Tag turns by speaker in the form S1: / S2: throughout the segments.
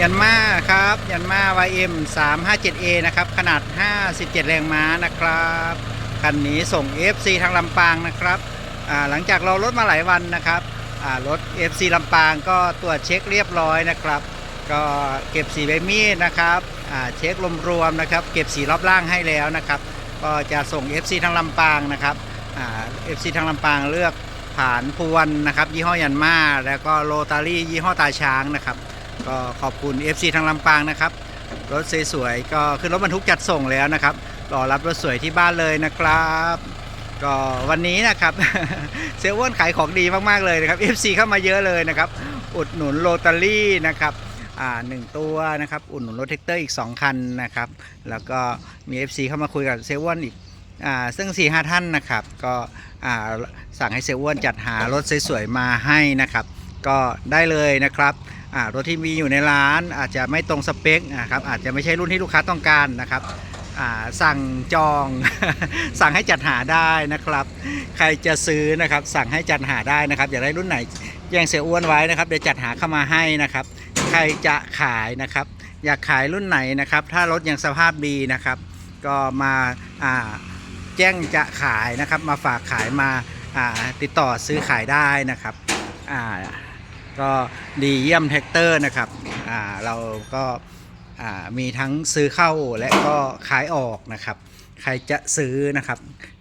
S1: ยันมาครับยันมา YM 357A นะครับ ขนาด 57 แรงม้านะครับคันนี้ส่ง FC ทางลำปางนะครับหลังจากเรารถมาหลายวันนะครับรถ FC ลำปางก็ตรวจเช็คเรียบร้อยนะครับ ก็เก็บสีใบมีดนะครับเช็ครวมๆนะครับ เก็บสีรอบล่างให้แล้วนะครับ ก็จะส่ง FC ทางลำปางนะครับอ่า FC ทางลำปางเลือกผ่านพวนนะครับ ยี่ห้อยันมาแล้วก็โรตารี่ยี่ห้อตาช้างนะครับ ก็ขอบคุณ FC ทางลำปางนะครับ รถสวยๆก็ขึ้นรถบรรทุกจัดส่งแล้วนะครับรอรับรถสวยที่บ้านเลยนะครับ ก็วันนี้นะครับเซลล์อ้วนขายของดีมากๆเลยนะครับ FC เข้ามาเยอะเลยนะครับ อุดหนุนโรตารี่นะครับอ่าหนึ่งตัวนะครับ อุดหนุนรถแท็กเตอร์อีก 2 คันนะครับ แล้วก็มี FC เข้ามาคุยกับเซลล์อ้วนอีกอ่าซึ่ง4ีหท่านนะครับ ก็อ่าสั่งให้เซลล์อ้วนจัดหารถสวยๆมาให้นะครับ ก็ได้เลยนะครับ อ่ารถที่มีอยู่ในร้าน อาจจะไม่ตรงสเปคนะครับอาจจะไม่ใช่รุ่นที่ลูกค้าต้องการนะครับสั่งจองสั่งให้จัดหาได้นะครับ ใครจะซื้อนะครับ สั่งให้จัดหาได้นะครับ อยากได้รุ่นไหนแจ้งเสียอ้วนไว้นะครับเดี๋ยวจัดหาเข้ามาให้นะครับ ใครจะขายนะครับ อยากขายรุ่นไหนนะครับ ถ้ารถยังสภาพดีนะครับ ก็มาาแจ้งจะขายนะครับ มาฝากขายมาาติดต่อซื้อขายได้นะครับ ก็ดีเยี่ยมแท็กเตอร์นะครับเราก็มีทั้งซื้อเข้าและก็ขายออกนะครับ ใครจะซื้อนะครับ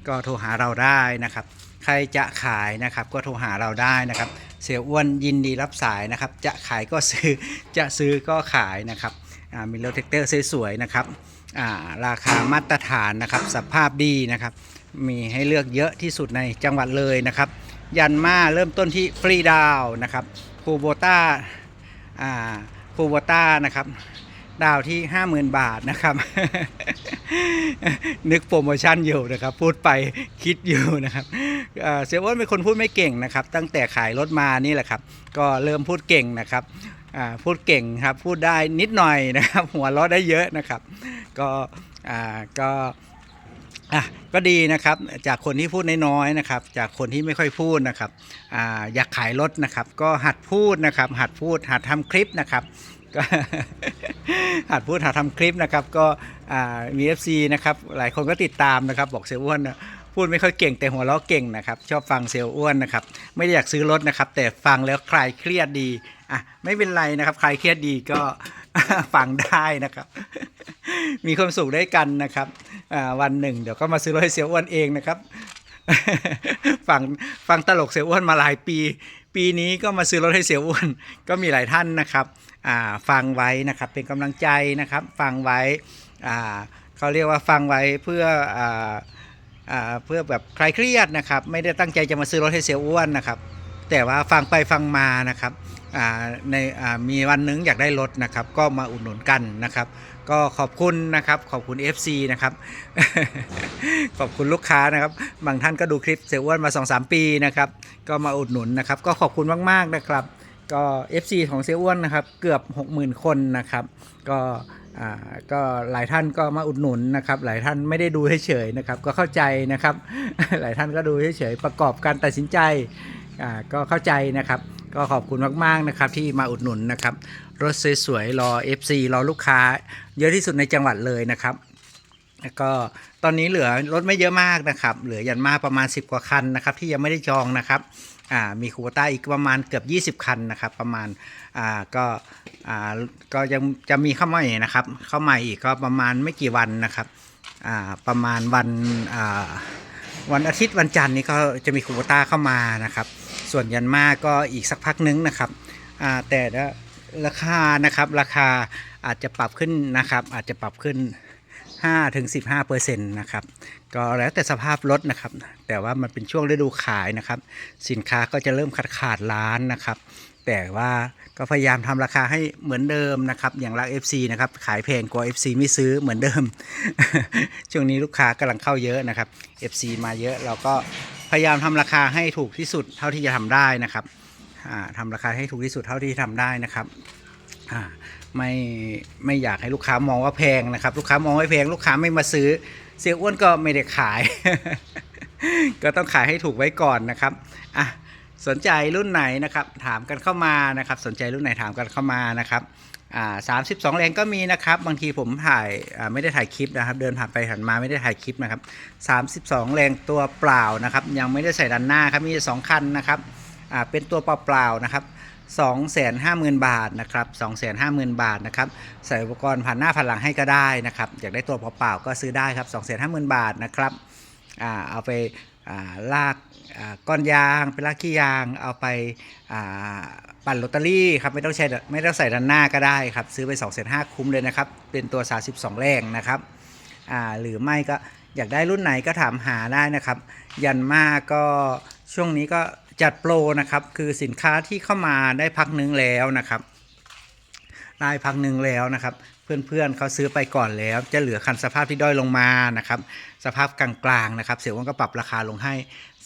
S1: ก็โทรหาเราได้นะครับ ใครจะขายนะครับ ก็โทรหาเราได้นะครับ เสียอ้วนยินดีรับสายนะครับ จะขายก็ซื้อจะซื้อก็ขายนะครับมีรถแท็กเตอร์สวยๆนะครับราคามาตรฐานนะครับ สภาพดีนะครับ มีให้เลือกเยอะที่สุดในจังหวัดเลยนะครับ ยันมาเริ่มต้นที่ฟรีดาวนะครับ คูโบต้าอ่าคูโบต้านะครับ ดาวที่50,000บาทนะครับ นึกโปรโมชั่นอยู่นะครับ พูดไปคิดอยู่นะครับเอ่อเสียอ้วนเป็นคนพูดไม่เก่งนะครับ ตั้งแต่ขายรถมานี่แหละครับ ก็เริ่มพูดเก่งนะครับอ่าพูดเก่งครับ พูดได้นิดหน่อยนะครับ หัวเราะได้เยอะนะครับ ก็อ่าก็ อะก็ดีนะครับจากคนที่พูดน้อยๆนะครับ จากคนที่ไม่ค่อยพูดนะครับอ่าอยากขายรถนะครับ ก็หัดพูดนะครับ หัดพูดหัดทำคลิปนะครับก็หัดพูดหัดทำคลิปนะครับ ก็อ่ามี FC นะครับหลายคนก็ติดตามนะครับ บอกเซลอ้วนพูดไม่ค่อยเก่งแต่หัวเราะเก่งนะครับ ชอบฟังเซลอ้วนนะครับ ไม่ได้อยากซื้อรถนะครับ แต่ฟังแล้วคลายเครียดดีอะไม่เป็นไรนะครับ คลายเครียดดีก็ฟังได้นะครับ มีความสุขได้กันนะครับ วันหนึ่ง เดี๋ยวก็มาซื้อรถให้เซลอ้วนเองนะครับฟังฟังตลกเสียอ้วนมาหลายปี ปีนี้ก็มาซื้อรถให้เสียอ้วนก็มีหลายท่านนะครับฟังไว้นะครับเป็นกำลังใจนะครับฟังไว้เขาเรียกว่าฟังไว้เพื่ออเพื่อแบบคลายเครียดนะครับ ไม่ได้ตั้งใจจะมาซื้อรถให้เสียอ้วนนะครับ แต่ว่าฟังไปฟังมานะครับ ในมีวันหนึงอยากได้รถนะครับ ก็มาอุดหนุนกันนะครับ ก็ขอบคุณนะครับ ขอบคุณ FC นะครับ ขอบคุณลูกค้านะครับ บางท่านก็ดูคลิปเสียอ้วนมา 2-3 ปีนะครับ ก็มาอุดหนุนนะครับ ก็ขอบคุณมากๆนะครับ ก็ FC ของเสียอ้วนนะครับเกือบ 60,000 คนนะครับ ก็อ่าก็หลายท่านก็มาอุดหนุนนะครับ หลายท่านไม่ได้ดูเฉยๆนะครับ ก็เข้าใจนะครับ หลายท่านก็ดูเฉยๆประกอบการตัดสินใจอ่าก็เข้าใจนะครับ ก็ขอบคุณมาก ๆ นะครับ ที่มาอุดหนุนนะครับ รถสวยๆรอ FC รอลูกค้า เยอะที่สุดในจังหวัดเลยนะครับแล้วก็ตอนนี้เหลือรถไม่เยอะมากนะครับ เหลือยันมาประมาณ 10 กว่าคันนะครับ ที่ยังไม่ได้จองนะครับมีคูโบต้าอีกประมาณเกือบ 20 คันนะครับ ประมาณอ่าก็อ่าก็ยังจะมีเข้ามาอีกนะครับ เข้ามาอีกก็ประมาณไม่กี่วันนะครับอ่าประมาณวันอ่าวันอาทิตย์วันจันทร์นี้ก็จะมีคูโบต้าเข้ามานะครับ ส่วนยันมาก็อีกสักพักนึงนะครับแต่ราคานะครับราคาอาจจะปรับขึ้นนะครับอาจจะปรับขึ้น5ถึง15เปอร์เซ็นะครับก็แล้วแต่สภาพรถนะครับ แต่ว่ามันเป็นช่วงฤดูขายนะครับ สินค้าก็จะเริ่มขาดขาดร้านนะครับ แต่ว่าก็พยายามทำราคาให้เหมือนเดิมนะครับ อย่างรัก FC นะครับ ขายแพงกว่า FC ไม่ซื้อเหมือนเดิม ช่วงนี้ลูกค้ากำลังเข้าเยอะนะครับ FC มาเยอะเราก็ พยายามทำราคาให้ถูกที่สุดเท่าที่จะทำได้นะครับอ่าทำราคาให้ถูกที่สุดเท่าที่ทำได้นะครับไม่ไม่อยากให้ลูกค้ามองว่าแพงนะครับ ลูกค้ามองว่าแพง ลูกค้าไม่มาซื้อ เสียอ้วนก็ไม่ได้ขาย ก็ต้องขายให้ถูกไว้ก่อนนะครับอะสนใจรุ่นไหนนะครับ ถามกันเข้ามานะครับ สนใจรุ่นไหนถามกันเข้ามานะครับ อ่าสามสิบสองแรงก็มีนะครับ บางทีผมถ่ายอ่าไม่ได้ถ่ายคลิปนะครับ เดินผ่านไปผ่านมาไม่ได้ถ่ายคลิปนะครับสามสิบสองแรงตัวเปล่านะครับ ยังไม่ได้ใส่ด้านหน้าครับ มีสองคันนะครับอ่าเป็นตัวเปล่าๆนะครับ250,000 บาทนะครับ250,000 บาทนะครับใส่อุปกรณ์ผ่านหน้าผ่านหลังให้ก็ได้นะครับ อยากได้ตัวเปล่าๆก็ซื้อได้ครับ250,000 บาทนะครับอ่าเอาไป ลากก้อนยางไปลากขี้ยางเอาไปปั่นลอตเตอรี่ครับไม่ต้องใช้ไม่ต้องใส่ด้านหน้าก็ได้ครับซื้อไป2,500คุ้มเลยนะครับ เป็นตัว 32 แรงนะครับหรือไม่ก็อยากได้รุ่นไหนก็ถามหาได้นะครับ ยันมาก็ช่วงนี้ก็จัดโปรนะครับ คือสินค้าที่เข้ามาได้พักนึงแล้วนะครับ ได้พักหนึ่งแล้วนะครับ เพื่อนๆเขาซื้อไปก่อนแล้ว จะเหลือคันสภาพที่ด้อยลงมานะครับ สภาพกลางๆนะครับ เสี่ยวอ้วนก็ปรับราคาลงให้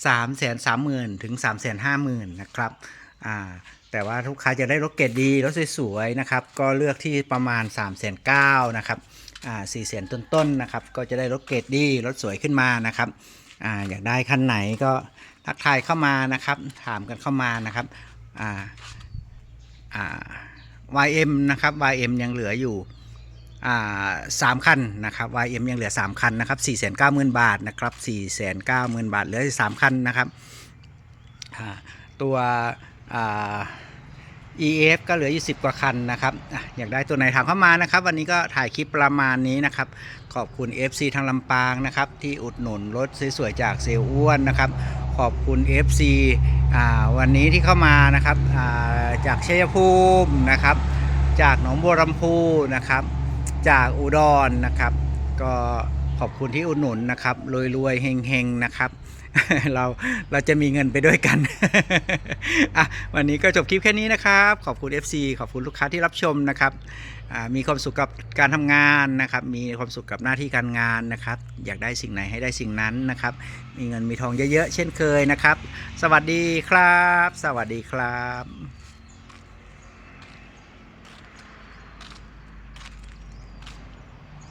S1: 3 3 0 0 0 0ถึง 3 5 0 0 0 0นะครับอ่าแต่ว่าลูกค้าจะได้รถเกรดดีรถสวยๆนะครับ ก็เลือกที่ประมาณ 3 9 0 0 0นะครับอ่า4 0 0 0 0ต้นๆนะครับ ก็จะได้รถเกรดดีรถสวยขึ้นมานะครับอ่าอยากได้คันไหนก็ทักทายเข้ามานะครับ ถามกันเข้ามานะครับอ่าอ่า YM นะครับ YM ยังเหลืออยู่สามคันนะครับ YM ยังเหลือ 3 คันนะครับ4 9 0 0 0 0 บาทนะครับ4 9 0 0 0 0 บาท เหลือสามคันนะครับตัวอ่า EF ก็เหลืออยู่ 10 กว่าคันนะครับอยากได้ตัวไหนถามเข้ามานะครับ วันนี้ก็ถ่ายคลิปประมาณนี้นะครับ ขอบคุณ FC ทางลำปางนะครับ ที่อุดหนุนรถสวยๆจากเซลล์อ้วนนะครับ ขอบคุณ FC อ่าวันนี้ที่เข้ามานะครับอ่าจากชัยภูมินะครับ จากหนองบัวลำพูนะครับ จากอุดรนะครับ ก็ ขอบคุณที่อุดหนุนนะครับรวยๆเฮงๆนะครับ เราเราจะมีเงินไปด้วยกันอะวันนี้ก็จบคลิปแค่นี้นะครับ ขอบคุณ FC ขอบคุณลูกค้าที่รับชมนะครับมีความสุขกับการทำงานนะครับ มีความสุขกับหน้าที่การงานนะครับ อยากได้สิ่งไหนให้ได้สิ่งนั้นนะครับ มีเงินมีทองเยอะๆเช่นเคยนะครับ สวัสดีครับ สวัสดีครับ